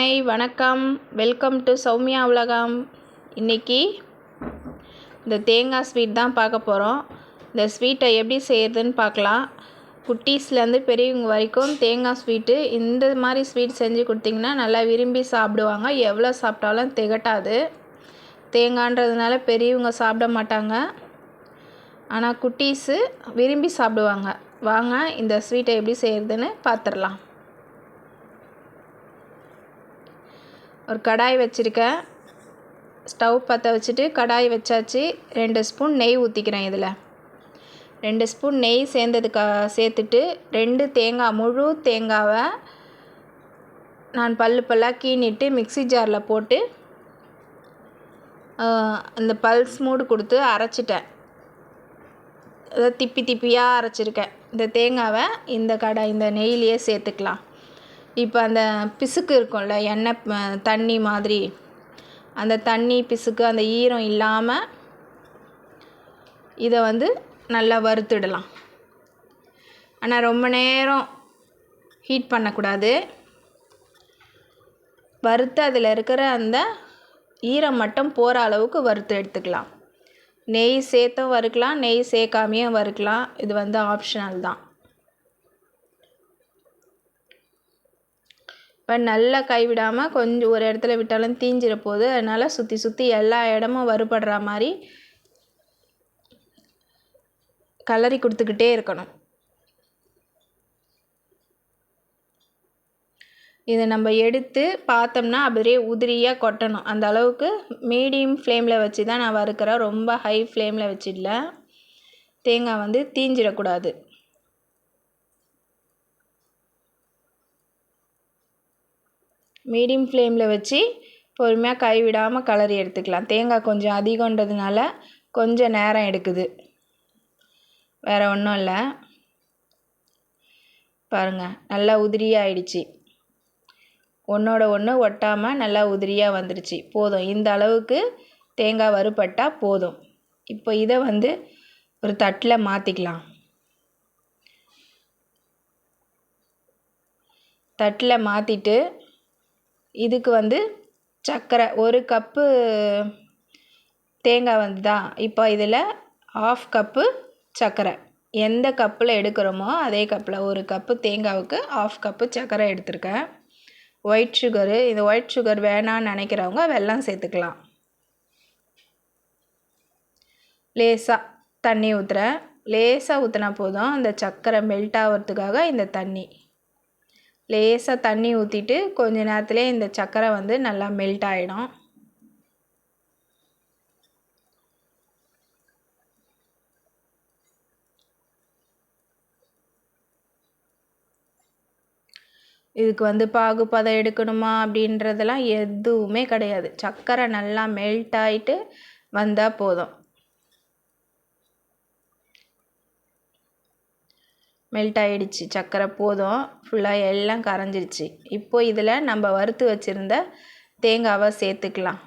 Hi வணக்கம். Welcome to Soumya உலகம். இன்றைக்கி இந்த தேங்காய் ஸ்வீட் தான் பார்க்க போகிறோம் இந்த ஸ்வீட்டை எப்படி செய்கிறதுன்னு பார்க்கலாம். குட்டீஸ்லேருந்து பெரியவங்க வரைக்கும் தேங்காய் ஸ்வீட்டு இந்த மாதிரி ஸ்வீட் செஞ்சு கொடுத்திங்கன்னா நல்லா விரும்பி சாப்பிடுவாங்க. எவ்வளோ சாப்பிட்டாலும் திகட்டாது. தேங்காய்ன்றதுனால பெரியவங்க சாப்பிட மாட்டாங்க. ஆனால் குட்டீஸு விரும்பி சாப்பிடுவாங்க. வாங்க இந்த ஸ்வீட்டை எப்படி செய்கிறதுன்னு பார்த்துடலாம். ஒரு கடாய் வச்சுருக்கேன். ஸ்டவ் பற்ற வச்சுட்டு கடாய் வச்சாச்சு. ரெண்டு ஸ்பூன் நெய் ஊற்றிக்கிறேன் இதில். ரெண்டு ஸ்பூன் நெய் சேர்ந்ததுக்கு சேர்த்துட்டு ரெண்டு தேங்காய் முழு தேங்காவை நான் பல்லு பல்லாக கீனிட்டு மிக்சி ஜாரில் போட்டு அந்த பல்ஸ் மூடு கொடுத்து அரைச்சிட்டேன். அதை திப்பி திப்பியாக அரைச்சிருக்கேன். இந்த தேங்காவை இந்த கடை இந்த நெய்லேயே சேர்த்துக்கலாம். இப்போ அந்த பிசுக்கு இருக்கும்ல எண்ணெய் தண்ணி மாதிரி. அந்த தண்ணி பிசுக்கு அந்த ஈரம் இல்லாமல் இதை வந்து நல்லா வறுத்துடலாம். ஆனால் ரொம்ப நேரம் ஹீட் பண்ணக்கூடாது. வறுத்து அதில் இருக்கிற அந்த ஈரம் மட்டும் போகிற அளவுக்கு வறுத்து எடுத்துக்கலாம். நெய் சேர்த்தும் வறுக்கலாம் நெய் சேர்க்காமையும் வறுக்கலாம். இது வந்து ஆப்ஷனல் தான். இப்போ நல்லா கைவிடாமல் கொஞ்சம் ஒரு இடத்துல விட்டாலும் தீஞ்சிட போகுது அதனால் சுற்றி சுற்றி எல்லா இடமும் வறுபடுற மாதிரி கலரி கொடுத்துக்கிட்டே இருக்கணும். இதை நம்ம எடுத்து பார்த்தோம்னா அப்படியே உதிரியாக கொட்டணும். அந்த அளவுக்கு மீடியம் ஃப்ளேமில் வச்சு தான் நான் வறுக்கிறேன். ரொம்ப ஹை ஃப்ளேமில் வச்சிடல. தேங்காய் வந்து தீஞ்சிடக்கூடாது. மீடியம் ஃப்ளேமில் வச்சு பொறுமையாக கைவிடாமல் கலரி எடுத்துக்கலாம். தேங்காய் கொஞ்சம் அதிகன்றதுனால கொஞ்சம் நேரம் எடுக்குது. வேறு ஒன்றும் இல்லை. பாருங்கள் நல்லா உதிரியாகிடுச்சு ஒன்றோட ஒன்று ஒட்டாமல் நல்லா உதிரியாக வந்துடுச்சு போதும். இந்த அளவுக்கு தேங்காய் வறுபட்டால் போதும். இப்போ இதை வந்து ஒரு தட்டில் மாற்றிக்கலாம் தட்டில் மாற்றிட்டு இதுக்கு வந்து சர்க்கரை ஒரு கப்பு தேங்காய் வந்துதா இப்போ இதில் ஆஃப் கப்பு சர்க்கரை. எந்த கப்பில் எடுக்கிறோமோ அதே கப்பில் ஒரு கப்பு தேங்காவுக்கு ஆஃப் கப்பு சர்க்கரை எடுத்திருக்கேன். ஒயிட் சுகரு இந்த ஒயிட் சுகர் வேணான்னு நினைக்கிறவங்க வெல்லம் சேர்த்துக்கலாம். லேசாக தண்ணி ஊற்றுறேன் லேசாக ஊற்றினா போதும். அந்த சர்க்கரை மெல்ட் ஆகிறதுக்காக இந்த தண்ணி. லேசாக தண்ணி ஊற்றிட்டு கொஞ்ச நேரத்துலேயே இந்த சர்க்கரை வந்து நல்லா மெல்ட் ஆகிடும் இதுக்கு வந்து பாகுபதம் எடுக்கணுமா அப்படின்றதெல்லாம் எதுவுமே கிடையாது. சர்க்கரை நல்லா மெல்ட் ஆகிட்டு வந்தால் போதும். மெல்ட் ஆகிடுச்சி சர்க்கரை போதும். ஃபுல்லாக எல்லாம் கரைஞ்சிருச்சு. இப்போது இதில் நம்ம வறுத்து வச்சுருந்த தேங்காவை சேர்த்துக்கலாம்.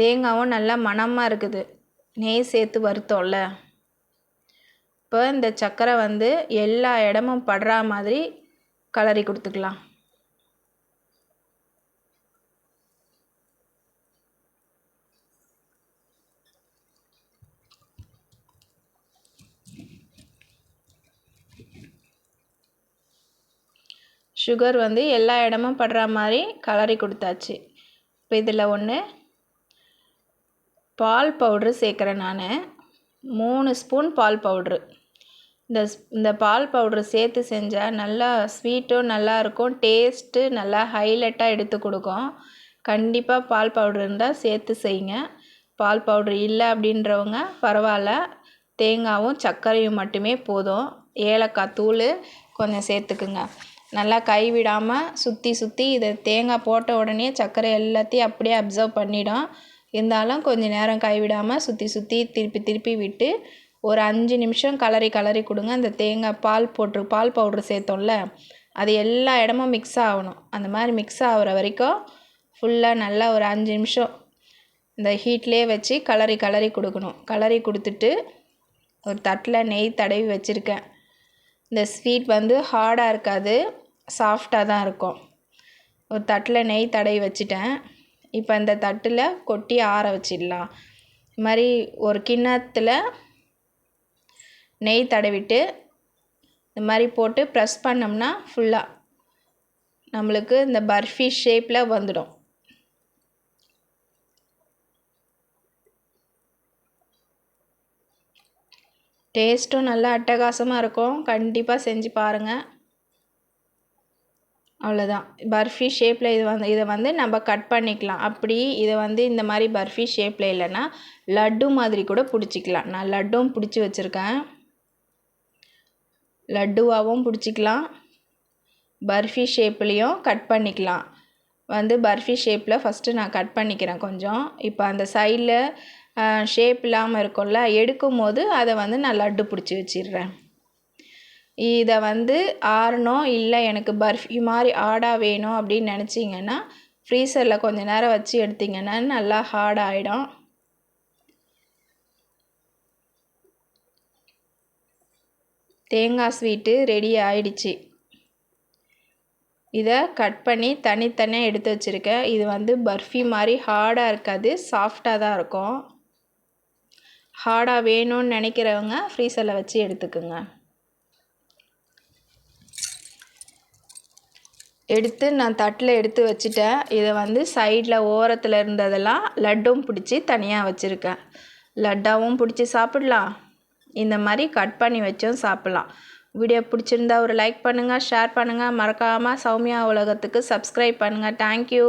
தேங்காவும் நல்லா மணமாக இருக்குது. நெய் சேர்த்து வறுத்தோம்ல. இப்போ இந்த சர்க்கரை வந்து எல்லா இடமும் படுற மாதிரி கலரி கொடுத்துக்கலாம். சுகர் வந்து எல்லா இடமும் படுற மாதிரி கலரி கொடுத்தாச்சு. இப்போ இதில் ஒன்று பால் பவுட்ரு சேர்க்குறேன் நான். மூணு ஸ்பூன் பால் பவுட்ரு இந்த இந்த பால் பவுட்ரு சேர்த்து செஞ்சால் நல்லா ஸ்வீட்டும் நல்லாயிருக்கும் டேஸ்ட்டு நல்லா ஹைலைட்டாக எடுத்து கொடுக்கும். கண்டிப்பாக பால் பவுட்ரு இருந்தால் சேர்த்து செய்யுங்க. பால் பவுட்ரு இல்லை அப்படின்றவங்க பரவாயில்ல. தேங்காவும் சர்க்கரையும் மட்டுமே போதும். ஏலக்காய் தூள் கொஞ்சம் சேர்த்துக்குங்க. நல்லா கை விடாமல் சுற்றி சுற்றி இதை தேங்காய் போட்ட உடனே சர்க்கரை எல்லாத்தையும் அப்படியே அப்சர்வ் பண்ணிடும். இருந்தாலும் கொஞ்சம் நேரம் கை விடாமல் சுற்றி சுற்றி திருப்பி திருப்பி விட்டு ஒரு அஞ்சு நிமிஷம் கலரி கலரி கொடுங்க. அந்த தேங்காய் பால் போட்டு பால் பவுட்ரு சேர்த்தோம்ல அது எல்லா இடமும் மிக்ஸ் ஆகணும். அந்த மாதிரி மிக்ஸ் ஆகிற வரைக்கும் ஃபுல்லாக நல்லா ஒரு அஞ்சு நிமிஷம் இந்த ஹீட்லேயே வச்சு கலரி கலரி கொடுக்கணும். கலரி கொடுத்துட்டு ஒரு தட்டில் நெய் தடவி வச்சுருக்கேன். இந்த ஸ்வீட் வந்து ஹார்டாக இருக்காது. சாஃப்டாக தான் இருக்கும். ஒரு தட்டில் நெய் தடவி வச்சுட்டேன். இப்போ இந்த தட்டில் கொட்டி ஆற வச்சிடலாம். இது மாதிரி ஒரு கிண்ணத்தில் நெய் தடவிட்டு இந்த மாதிரி போட்டு ப்ரெஸ் பண்ணோம்னா ஃபுல்லாக நம்மளுக்கு இந்த பர்ஃபி ஷேப்பில் வந்துடும். டேஸ்ட்டும் நல்லா அட்டகாசமாக இருக்கும். கண்டிப்பாக செஞ்சு பாருங்கள் அவ்வளோதான் பர்ஃபி ஷேப்பில் இது வந்து இதை வந்து நம்ம கட் பண்ணிக்கலாம். அப்படி இதை வந்து இந்த மாதிரி பர்ஃபி ஷேப்பில் இல்லைன்னா லட்டு மாதிரி கூட பிடிச்சிக்கலாம். நான் லட்டும் பிடிச்சி வச்சுருக்கேன். லட்டுவாகவும் பிடிச்சிக்கலாம். பர்ஃபி ஷேப்லேயும் கட் பண்ணிக்கலாம். வந்து பர்ஃபி ஷேப்பில் ஃபஸ்ட்டு நான் கட் பண்ணிக்கிறேன் கொஞ்சம். இப்போ அந்த சைடில் ஷேப் இல்லாமல் இருக்கும்ல எடுக்கும் போது அதை வந்து நான் லட்டு பிடிச்சி வச்சிடுறேன். இதை வந்து ஆறணும் இல்லை எனக்கு பர்ஃபி மாதிரி ஆடாக வேணும் அப்படின்னு நினச்சிங்கன்னா ஃப்ரீசரில் கொஞ்ச நேரம் வச்சு எடுத்திங்கன்னா நல்லா ஹார்ட் ஆகிடும் தேங்காய் ஸ்வீட்டு ரெடி ஆயிடுச்சு. இதை கட் பண்ணி தனித்தனியாக எடுத்து வச்சுருக்கேன். இது வந்து பர்ஃபி மாதிரி ஹார்டாக இருக்காது சாஃப்டாக தான் இருக்கும். ஹார்டாக வேணும்னு நினைக்கிறவங்க ஃப்ரீசரில் வச்சு எடுத்துக்குங்க. எடுத்து நான் தட்டில் எடுத்து வச்சுட்டேன். இதை வந்து சைடில் ஓரத்தில் இருந்ததெல்லாம் லட்டும் பிடிச்சி தனியாக வச்சுருக்கேன். லட்டாவும் பிடிச்சி சாப்பிட்லாம். இந்த மாதிரி கட் பண்ணி வச்சும் சாப்பிட்லாம். வீடியோ பிடிச்சிருந்தா ஒரு லைக் பண்ணுங்கள் ஷேர் பண்ணுங்கள் மறக்காமல் சௌமியா உலகத்துக்கு சப்ஸ்கிரைப் பண்ணுங்கள் தேங்க்யூ